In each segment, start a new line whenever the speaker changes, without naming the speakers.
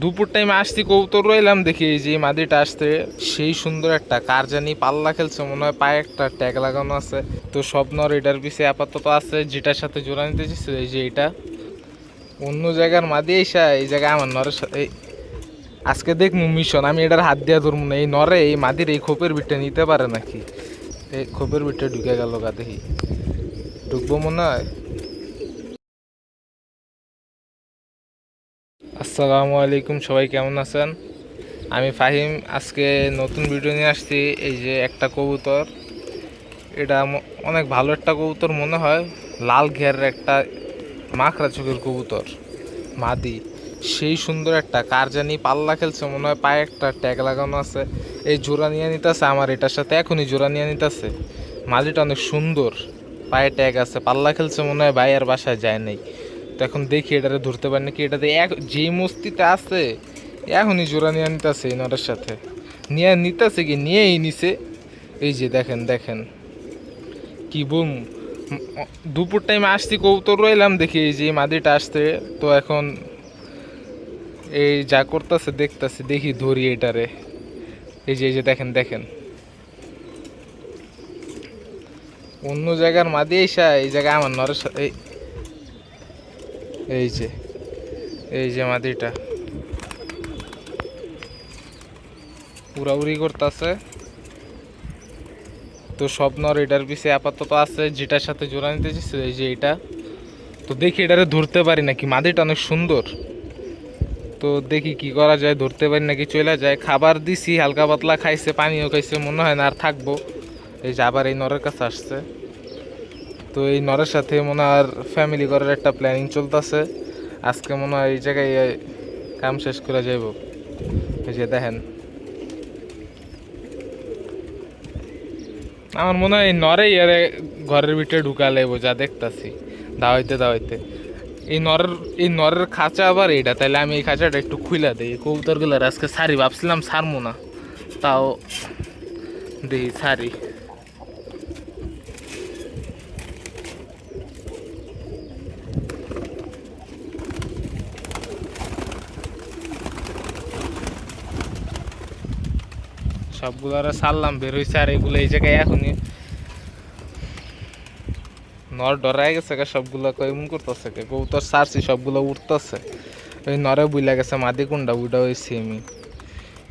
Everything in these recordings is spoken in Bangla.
দুপুর টাইমে আসছি কৌতর রইলাম, দেখি এই যে মাদিটা আসতে সেই সুন্দর একটা, কার জানি পাল্লা খেলছে, মনে হয় পায়ে একটা ট্যাগ লাগানো আছে। তো সব নর এটার পিছে আপাতত আছে, যেটার সাথে জোড়া নিতে চাইছিল এই যে এটা। অন্য জায়গার মাদি এসা, এই জায়গায় আমার নরের সাথে আজকে দেখমু মিশন আমি এটার হাত দিয়া ধরবো না। এই নরে, এই মাদির এই খোপের বিটটা নিতে পারে নাকি? এই খোপের বিটটা ঢুকে গেল গা, দেখি। ঢুকবো মনে হয়? আসসালামু আলাইকুম, সবাই কেমন আছেন? আমি ফাহিম, আজকে নতুন ভিডিও নিয়ে আসছি, এই যে একটা কবুতর। এটা অনেক ভালো একটা কবুতর মনে হয়, লাল ঘেরের একটা মাখরা চোখের কবুতর, মাদি। সেই সুন্দর একটা, কার জানি পাল্লা খেলছে, মনে হয় পায়ে একটা ট্যাগ লাগানো আছে। এই জোড়া নিয়ে নিতেছে, আমার এটার সাথে এখনই জোড়া নিয়ে নিতেছে। মাদিটা অনেক সুন্দর, পায়ে ট্যাগ আছে, পাল্লা খেলছে মনে হয়, ভাই আর বাসায় যায় নাই। তো এখন দেখি এটারে ধরতে পারি নাকি। এটাতে এক, যেই মস্তিতে আছে, এখনই জোড়া নিয়ে নিতেছে এই নরের সাথে। নিয়ে নিতেছে কি? নিয়েই নিছে। এই যে দেখেন দেখেন। কি বলুন দুপুর টাইমে আসছি কৌতর রইলাম দেখি, এই যে মাদিটা আসতে তো এখন এই যা করতেছে, দেখতেছে, দেখি ধরি এটারে। এই যে এই যে দেখেন দেখেন। অন্য জায়গার মাদি এসা, এই জায়গায় আমার নরের সাথে এই যে এই যে মাদিটা উড়াউড়ি করতেছে। তো স্বপ্নর এটার পিছে আপাতত আছে, যেটার সাথে জোড়া নিতে চাইছিল, এই যে এটা। তো দেখি এটারে ধরতে পারি নাকি মাদিটা অনেক সুন্দর। তো দেখি কি করা যায়, ধরতে পারি নাকি চলে যায়। খাবার দিছি, হালকা পাতলা খাইছে, পানিও খাইছে, মনে হয় না আর থাকব। এই যে আবার এই নরের কাছে আসছে। তো এই নরের সাথে মনে আর ফ্যামিলি করার একটা প্ল্যানিং চলতেছে। আজকে মনে হয় এই জায়গায় কাম শেষ করে যাইব। এই যে দেখেন। আমার মনে হয় নরেই আরে ঘরের ভিতরে ঢুকা লাগবো যা দেখতাছি। দাওয়াইতে দাওয়াইতে। এই নরের এই নরের খাঁচা আবার এইটা তাহলে আমি এই খাঁচাটা একটু খুইলা দিই। কবুতরগুলোর আজকে সারি, ভাবছিলাম সারমো না। তাও দেখি সারি। সবগুলো আর সারলাম বের হয়েছে আর এগুলো এই জায়গায় এখনই। নর ডরাই গেছে সবগুলো কেমন করতেছে কবুতর সারছি সবগুলো উঠতেছে। ওই নরে বুইলা গেছে, মাদি কোনটা ওইটা ওই সেমি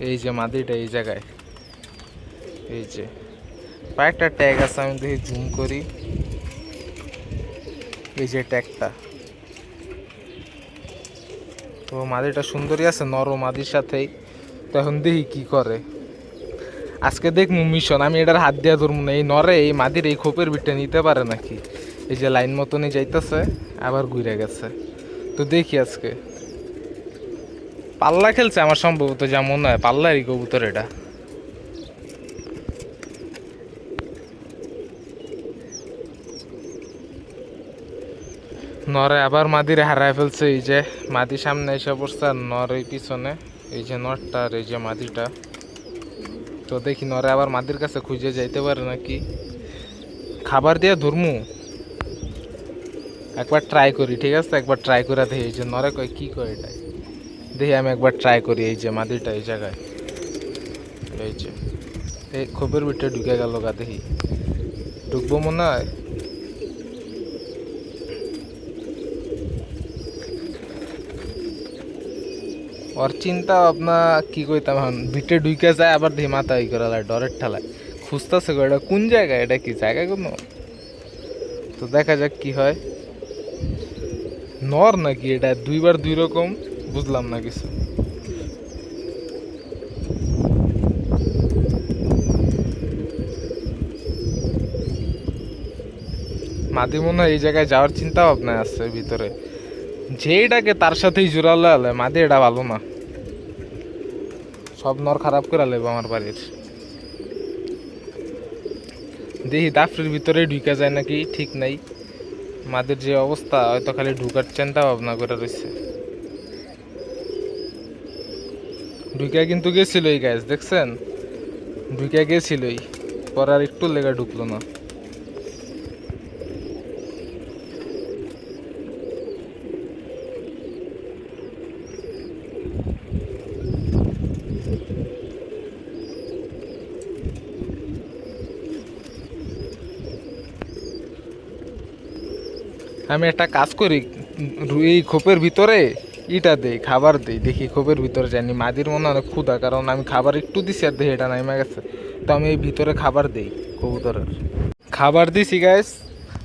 এই যে মাদিটা এই জায়গায়। এই যে। কয়েকটা ট্যাগ আছে, আমি দেখি জুম করি। এই যে ট্যাগটা তো মাদিটা সুন্দরী আছে নর ও মাদির সাথেই। তো এখন দেখি কি করে। আজকে দেখমু মিশন আমি এটার হাত দিয়া ধরবো না। এই নরে, এই মাদির এই খোপের বিটটা নিতে পারে নাকি? এই যে লাইন মতনই যাইতেছে, আবার ঘুরে গেছে। তো দেখি আজকে। পাল্লা খেলছে আমার সম্ভবত, যা মনে হয়, পাল্লারই কবুতর এটা। নরে, আবার মাদিরে হারায় ফেলছে, এই যে মাদি সামনে এসে পড়ছে, আর নর এই পিছনে, এই যে নরটা আর এই যে মাদিটা। তো দেখি নরে আবার মাদির কাছে খুঁজে যাইতে পারে নাকি? খাবার দিয়ে ধরমু। একবার ট্রাই করি, ঠিক আছে? একবার ট্রাই করে দেখি, এই যে নরে কয়, কি কয় এটা? দেখি আমি একবার ট্রাই করি, এই যে মাদিরটা এই জায়গায়। এই যে, এই খোপের ভিতরে ঢুকে গেল গা, দেখি। ঢুকবো মনে হয়? ওর চিন্তা ভাবনা কি কইতাম এখন ভিটে ঢুকে যায় আবার ধি মাথা ই করে ডরের ঠেলায় খুঁজতেছে এটা কোন জায়গায় এটা কি জায়গা কোনো তো দেখা যাক কি হয় নর নাকি এটা দুইবার দুই রকম বুঝলাম না কিছু মাদি মনে হয় এই জায়গায় যাওয়ার চিন্তা ভাবনা আছে ভিতরে যেইটাকে তার সাথেই জোরালো আলে, মাদি এটা ভালো না। সব নর খারাপ করে লেব আমার বাড়ির। দেখি দাফরির ভিতরে ঢুকে যায় নাকি, ঠিক নাই। মাদের যে অবস্থা, হয়তো খালি ঢুকার চিন্তা ভাবনা করে রয়েছে। ঢুকে কিন্তু গেছিলই গ্যাস দেখছেন? ঢুকে গেছিলই, পরে আর একটু লেগে ঢুকলো না। আমি একটা কাজ করি এই খোপের ভিতরে ইটা দেই, খাবার দেই, দেখি খোপের ভিতরে জানি মাদির মনে হয় ক্ষুধা, কারণ আমি খাবার একটু দিছি আর দেখি এটা নাইমা গেছে। তো আমি এই ভিতরে খাবার দেই কবুতরের। খাবার দিছি গাইস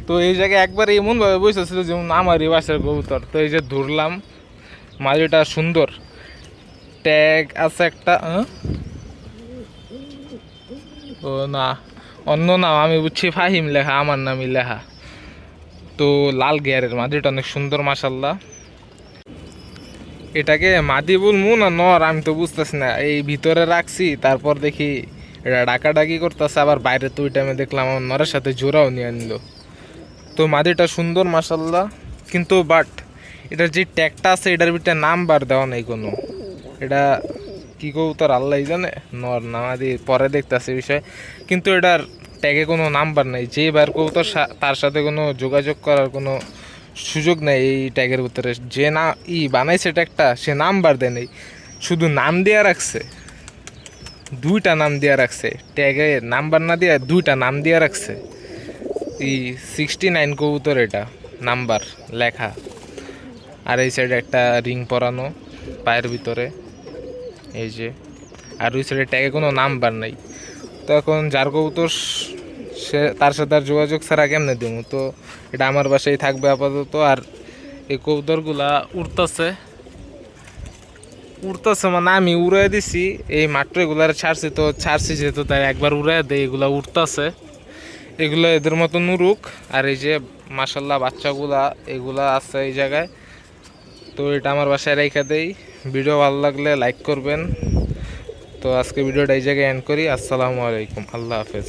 তো এই জায়গায় একবার এমনভাবে বসেছিল যেমন আমারই বাসার কবুতর। তো এই যে ধরলাম মাদিটা সুন্দর। ট্যাগ আছে একটা ও না, অন্য নাম আমি বুঝছি ফাহিম লেখা, আমার নামই লেখা। তো লাল গিয়ারের মাদিটা অনেক সুন্দর মাসাল্লাহ এটাকে মাদি বলব না নর, আমি তো বুঝতেছি না। এই ভিতরে রাখছি, তারপর দেখি এটা ডাকাডাকি করতেছে, আবার বাইরে তো ওই টাইমে দেখলাম আমার নরের সাথে জোড়াও নিয়ে আনলো তো মাদিটা সুন্দর মাসাল্লাহ কিন্তু বাট এটার যে ট্যাগটা আছে, এটার ভিতরে নাম্বার দেওয়া নেই কোনো। এটা কি তোর আল্লাহ জানে? নর নামাদি পরে দেখতেছে বিষয়। কিন্তু এটার ট্যাগে কোনো নাম্বার নেই, যে বার কবুতর সা- তার সাথে কোনো যোগাযোগ করার কোনো সুযোগ নেই এই ট্যাগের ভিতরে। যে না, ই বানাইছে ট্যাগটা সে নাম্বার দেয় নেই। শুধু নাম দেওয়া রাখছে, দুইটা নাম দেওয়া রাখছে। ট্যাগে নাম্বার না দেওয়া দুইটা নাম দেওয়া রাখছে। ই সিক্সটি নাইন কবুতর এটা নাম্বার লেখা। আর এই সাইডে একটা রিং পরানো, পায়ের ভিতরে। এই যে, আর ওই সাইডে ট্যাগে কোনো নাম্বার নাই। তো এখন যার কবুতর সে, তার সাথে আর যোগাযোগ ছাড়া কেমনে দিব তো এটা আমার বাসায় থাকবে আপাতত, আর এই কবুতরগুলা উড়তেছে। উড়তেছে মানে আমি উড়াই দিছি, এই মাত্র এগুলার ছাড়ছি, তো ছাড়ছি যেহেতু তাই একবার উড়াই দেয় এগুলা উড়তেছে। এগুলো এদের মতন উড়ুক, আর এই যে মাসাল্লাহ বাচ্চাগুলা, এগুলা আছে এই জায়গায়। তো এটা আমার বাসায় রেখে দেই। ভিডিও ভালো লাগলে লাইক করবেন। তো আজকে ভিডিওটা এই জায়গায় এন্ড করি। আসসালামু আলাইকুম। আল্লাহ হাফেজ।